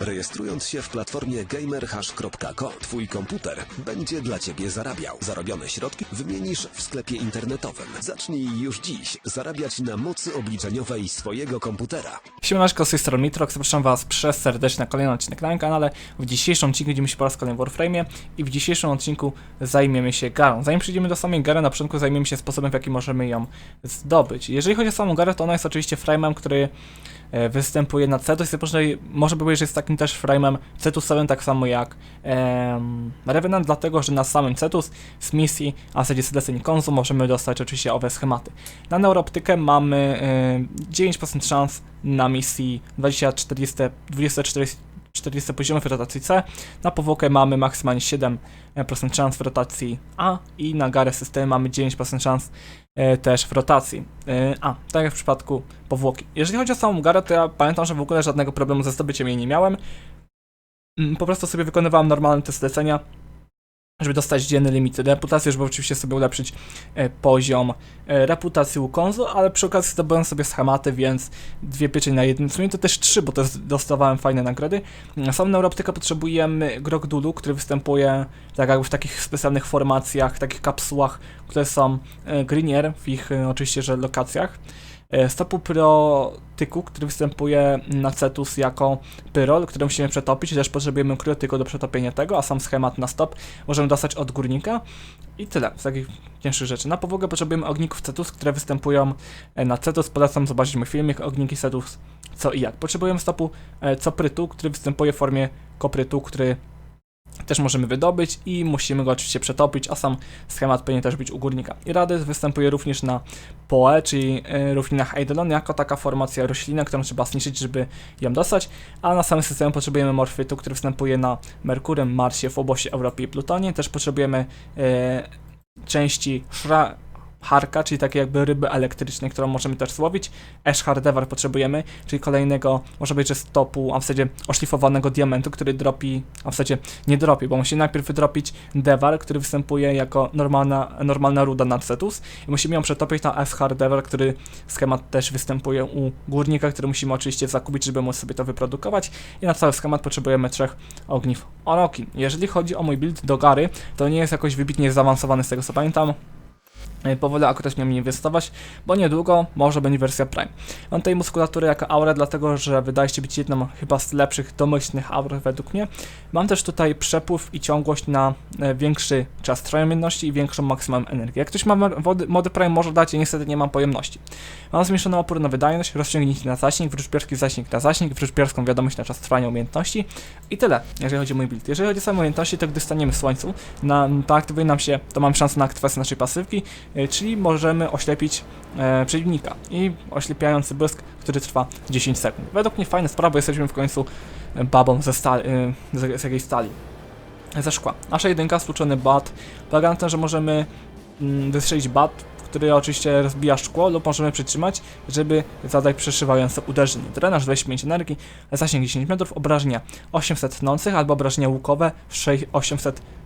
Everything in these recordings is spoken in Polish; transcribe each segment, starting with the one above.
Rejestrując się w platformie gamerhash.co, twój komputer będzie dla ciebie zarabiał. Zarobione środki wymienisz w sklepie internetowym. Zacznij już dziś zarabiać na mocy obliczeniowej swojego komputera. Siemaneczko, z tej strony Mitrox, zapraszam was przez serdecznie na kolejny odcinek na moim kanale. W dzisiejszym odcinku widzimy się po raz kolejny w Warframe i w dzisiejszym odcinku zajmiemy się garą. Zanim przejdziemy do samej gary, na początku zajmiemy się sposobem, w jaki możemy ją zdobyć. Jeżeli chodzi o samą garę, to ona jest oczywiście frame'em, który występuje na Cetus i może, może powiedzieć, że jest takim też frame'em Cetusowym, tak samo jak em, Revenant, dlatego, że na samym Cetus z misji, a w zasadzie z zleceń konsu możemy dostać oczywiście owe schematy. Na neurooptykę mamy e, 9% szans na misji 20, 40, 20, 40, 40 poziomów rotacji C. Na powłokę mamy maksymalnie 7% szans w rotacji A i na garę systemy mamy 9% szans e, też w rotacji e, A, tak jak w przypadku powłoki. Jeżeli chodzi o samą garę, to ja pamiętam, że w ogóle żadnego problemu ze zdobyciem jej nie miałem. Mm, Po prostu sobie wykonywałem normalny test lecenia, żeby dostać dzienny limit reputacji, żeby oczywiście sobie ulepszyć e, poziom e, reputacji u konzu, ale przy okazji zdobyłem sobie schematy, więc dwie pieczeń na jednym, w sumie to też trzy, bo też dostawałem fajne nagrody. Na samą neuroptykę potrzebujemy Grogdulu, który występuje tak jakby w takich specjalnych formacjach, takich kapsułach, które są e, Greenier w ich oczywiście, że lokacjach. Stopu Pyrotyku, który występuje na Cetus jako Pyrol, który musimy przetopić, też potrzebujemy Kryotyku do przetopienia tego, a sam schemat na stop możemy dostać od górnika. I tyle z takich cięższych rzeczy. Na powogę potrzebujemy ogników Cetus, które występują e, na Cetus. Polecam zobaczyć mój filmik ogniki Cetus co i jak. Potrzebujemy stopu e, coprytu, który występuje w formie koprytu, który też możemy wydobyć i musimy go oczywiście przetopić, a sam schemat powinien też być u górnika. I Radys występuje również na Poe, czyli e, równinach Eidolon, jako taka formacja rośliny, którą trzeba zniszczyć, żeby ją dostać, a na samym systemie potrzebujemy morfytu, który występuje na Merkurym, Marsie, Fobosie, Europie i Plutonie. Też potrzebujemy e, części Shra Harka, czyli takie jakby ryby elektryczne, którą możemy też złowić. Ash Hardevar potrzebujemy, czyli kolejnego, może być, że stopu, a w zasadzie oszlifowanego diamentu, który dropi, a w zasadzie nie dropi, bo musi najpierw wydropić Devar, który występuje jako normalna, normalna ruda na Cetus i musimy ją przetopić na Ash Hardevar, który schemat też występuje u górnika, który musimy oczywiście zakupić, żeby móc sobie to wyprodukować i na cały schemat potrzebujemy trzech ogniw Orokin. Jeżeli chodzi o mój build do Gary, to nie jest jakoś wybitnie zaawansowany z tego co pamiętam, E, powoli akurat miałem inwestować, bo niedługo może będzie wersja Prime. Mam tej muskulatury jako aurę, dlatego że wydaje się być jedną chyba z lepszych domyślnych aur według mnie. Mam też tutaj przepływ i ciągłość na e, większy czas umiejętności i większą maksymalną energię. Jak ktoś ma wody, mody Prime może dać, ja niestety nie mam pojemności. Mam zmniejszoną opór na wydajność, rozciągnięcie na zasięg, wróżbierski zasięg na zasięg, wróżbierską wiadomość na czas trwania umiejętności i tyle, jeżeli chodzi o mój build. Jeżeli chodzi o same umiejętności, to gdy staniemy w słońcu, na, to aktywuje nam się, to mam szansę na aktywację naszej pasywki, czyli możemy oślepić e, przeciwnika i oślepiający błysk, który trwa 10 sekund. Według mnie fajna sprawa, jesteśmy w końcu e, babą ze stali, e, z, z jakiejś stali. Ze szkła. Nasza jedynka, stłuczony bat, polega na tym, że możemy mm, wystrzelić bat, który oczywiście rozbija szkło lub możemy przytrzymać, żeby zadać przeszywające uderzenie. Drenaż 25 energii, zasięg 10 metrów, obrażenia 800 tnących albo obrażenia łukowe 6, 800 Mm,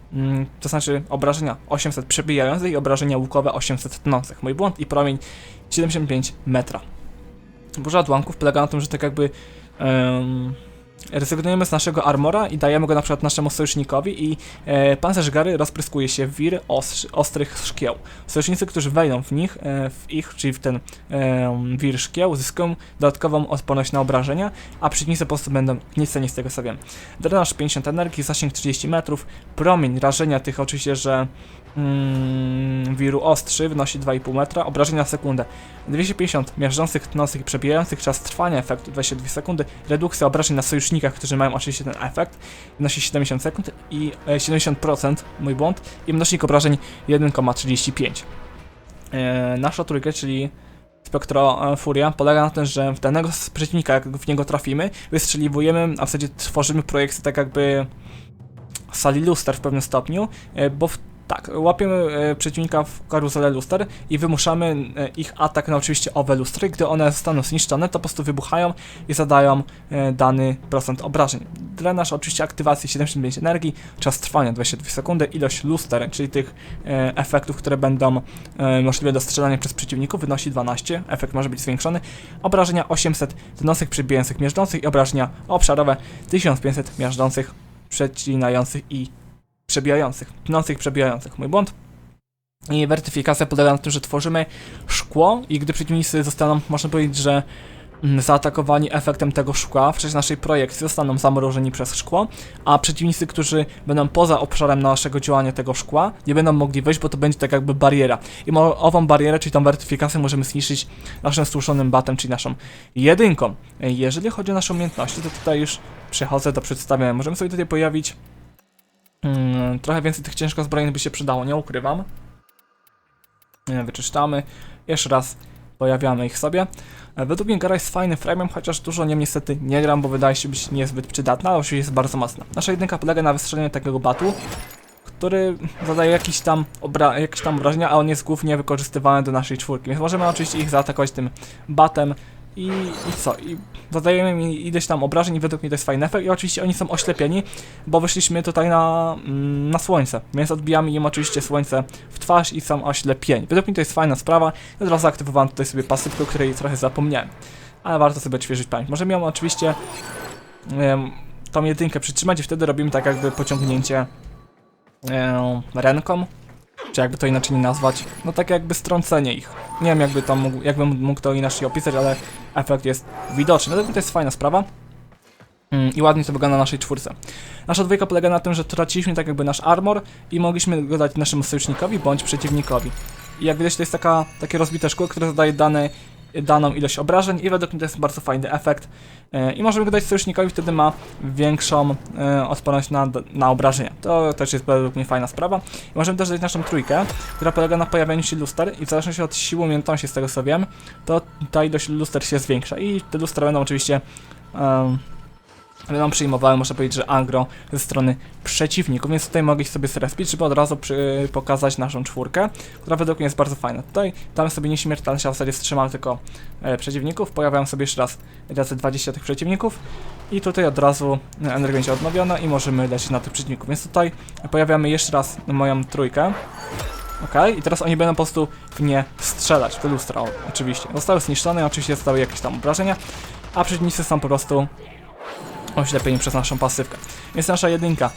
to znaczy obrażenia 800 przebijających i obrażenia łukowe 800 tnących. Mój błąd i promień 75 metra. Burza odłamków polega na tym, że tak jakby rezygnujemy z naszego armora i dajemy go na przykład naszemu sojusznikowi i e, pancerz Gary rozpryskuje się w wir ostr, ostrych szkieł. Sojusznicy, którzy wejdą w nich, e, w ich, czyli w ten e, wir szkieł, zyskują dodatkową odporność na obrażenia, a przeciwnicy po prostu będą nieceni z tego co wiem. Drenaż 50 energii, zasięg 30 metrów, promień rażenia tych oczywiście, że mm, wiru ostrzy wynosi 2,5 metra, obrażenia na sekundę 250 miażdżących, tnących i przebijających, czas trwania efektu 22 sekundy, redukcja obrażeń na sojusznikach, którzy mają oczywiście ten efekt, wynosi 70 sekund i e, 70%, mój błąd, i mnożnik obrażeń 1,35. E, nasza trójka, czyli Spektro e, Furia, polega na tym, że w danego przeciwnika, jak w niego trafimy, wystrzeliwujemy, a w zasadzie tworzymy projekcje tak jakby sali luster w pewnym stopniu, e, bo w, tak, łapiemy e, przeciwnika w karuzelę luster i wymuszamy e, ich atak na oczywiście owe lustry. Gdy one zostaną zniszczone, to po prostu wybuchają i zadają e, dany procent obrażeń. drenaż, oczywiście aktywacji 75 energii, czas trwania 22 sekundy, ilość luster, czyli tych efektów, które będą możliwe do strzelania przez przeciwników wynosi 12, efekt może być zwiększony, obrażenia 800 tnących przybijających miażdżących i obrażenia obszarowe 1500 miażdżących, przecinających i przebijających, tnących przebijających, mój błąd. I wertyfikacja polega na tym, że tworzymy szkło i gdy przeciwnicy zostaną, można powiedzieć, że mm, zaatakowani efektem tego szkła w czasie naszej projekcji zostaną zamrożeni przez szkło, a przeciwnicy, którzy będą poza obszarem naszego działania tego szkła, nie będą mogli wejść, bo to będzie tak jakby bariera. I ową barierę, czyli tą wertyfikację możemy zniszczyć naszym stłuszonym batem, czyli naszą jedynką. Jeżeli chodzi o nasze umiejętności, to tutaj już przechodzę do przedstawienia. Możemy sobie tutaj pojawić mm, trochę więcej tych ciężko zbrojnych by się przydało, nie ukrywam. Wyczyszczamy. Jeszcze raz pojawiamy ich sobie. E, Według mnie gra jest fajnym frame'em, chociaż dużo nim niestety nie gram, bo wydaje się być niezbyt przydatna, ale oczywiście jest bardzo mocna. Nasza jedynka polega na wystrzeleniu takiego batu, który zadaje jakiś tam, obra- jakieś tam obrażenia, a on jest głównie wykorzystywany do naszej czwórki, więc możemy oczywiście ich zaatakować tym batem i, i co? I zadajemy mi ileś tam obrażeń i według mnie to jest fajny efekt i oczywiście oni są oślepieni, bo wyszliśmy tutaj na, mm, na słońce, więc odbijamy im oczywiście słońce w twarz i są oślepieni. Według mnie to jest fajna sprawa od razu aktywowałem tutaj sobie pasywkę, o której trochę zapomniałem, ale warto sobie odświeżyć pamięć. Możemy ją oczywiście em, tą jedynkę przytrzymać i wtedy robimy tak jakby pociągnięcie em, ręką, czy jakby to inaczej nie nazwać, no tak jakby strącenie ich. Nie wiem jakby to mógł, jakbym mógł to inaczej opisać, ale efekt jest widoczny. Dlatego to jest fajna sprawa. Mm, I ładnie to wygląda na naszej czwórce. Nasza dwójka polega na tym, że traciliśmy tak jakby nasz armor i mogliśmy go dać naszemu sojusznikowi bądź przeciwnikowi. I jak widać to jest taka, takie rozbite szkło, które zadaje dane, daną ilość obrażeń i według mnie to jest bardzo fajny efekt. E, I możemy go dać sojusznikowi, wtedy ma większą e, odporność na, na obrażenia. To też jest według mnie fajna sprawa. I możemy też dać naszą trójkę, która polega na pojawianiu się luster i w zależności od siły umiejętności, z tego co wiem, to ta ilość luster się zwiększa i te lustra będą oczywiście em, będą przyjmowały, można powiedzieć, że agro ze strony przeciwników, więc tutaj mogę sobie zrespić, żeby od razu przy, pokazać naszą czwórkę, która według mnie jest bardzo fajna. Tutaj damy sobie nieśmiertelność, a w zasadzie wstrzymam tylko e, przeciwników, pojawiają sobie jeszcze raz razy 20 tych przeciwników i tutaj od razu e, energia będzie odnowiona i możemy lecieć na tych przeciwników, więc tutaj pojawiamy jeszcze raz moją trójkę. Ok, i teraz oni będą po prostu w nie strzelać, te lustra oczywiście. Zostały zniszczone, oczywiście zostały jakieś tam obrażenia, a przeciwnicy są po prostu oślepieni przez naszą pasywkę. Więc nasza jedynka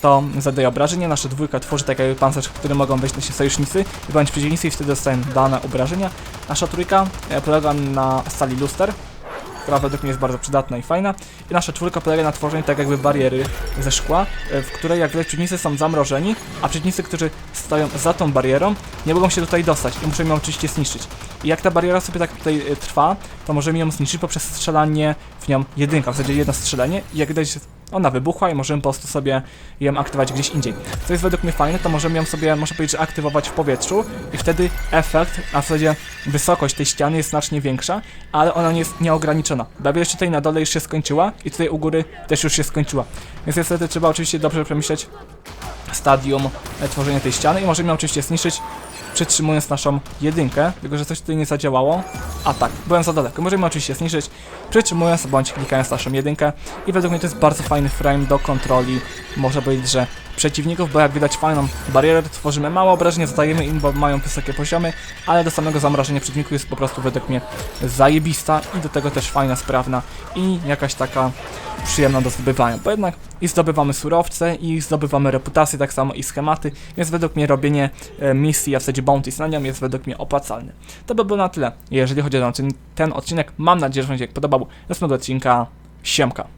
to zadaje obrażenia, nasza dwójka tworzy taki pancerz, który mogą wejść nasi sojusznicy bądź przeciwnicy i wtedy dostają dane obrażenia. Nasza trójka e, polega na stali luster, która według mnie jest bardzo przydatna i fajna. I nasza czwórka polega na tworzeniu tak jakby bariery ze szkła, e, w której jak przeciwnicy są zamrożeni, a przeciwnicy, którzy stoją za tą barierą, nie mogą się tutaj dostać i muszą ją oczywiście zniszczyć. I jak ta bariera sobie tak tutaj e, trwa, to możemy ją zniszczyć poprzez strzelanie w nią jedynka, w zasadzie jedno strzelenie i jak widać ona wybuchła i możemy po prostu sobie ją aktywować gdzieś indziej. Co jest według mnie fajne, to możemy ją sobie, można powiedzieć, aktywować w powietrzu i wtedy efekt, a w zasadzie wysokość tej ściany jest znacznie większa, ale ona nie jest nieograniczona. Bo jeszcze tutaj na dole już się skończyła i tutaj u góry też już się skończyła. Więc niestety trzeba oczywiście dobrze przemyśleć stadium tworzenia tej ściany i możemy ją oczywiście zniszczyć przytrzymując naszą jedynkę, tylko że coś tutaj nie zadziałało. A tak, byłem za daleko. Możemy oczywiście zniszczyć, przytrzymując bądź klikając naszą jedynkę i według mnie to jest bardzo fajny frame do kontroli, można powiedzieć, że przeciwników, bo jak widać fajną barierę tworzymy mało obrażeń, zadajemy im, bo mają wysokie poziomy, ale do samego zamrażenia przeciwników jest po prostu według mnie zajebista i do tego też fajna, sprawna i jakaś taka przyjemna do zdobywania, bo jednak i zdobywamy surowce i zdobywamy reputację, tak samo i schematy, więc według mnie robienie e, misji, a w zasadzie bounties na nią jest według mnie opłacalne. To by było na tyle, jeżeli chodzi o ten, odcinek. Mam nadzieję, że Wam się podobał. Do odcinka. Siemka.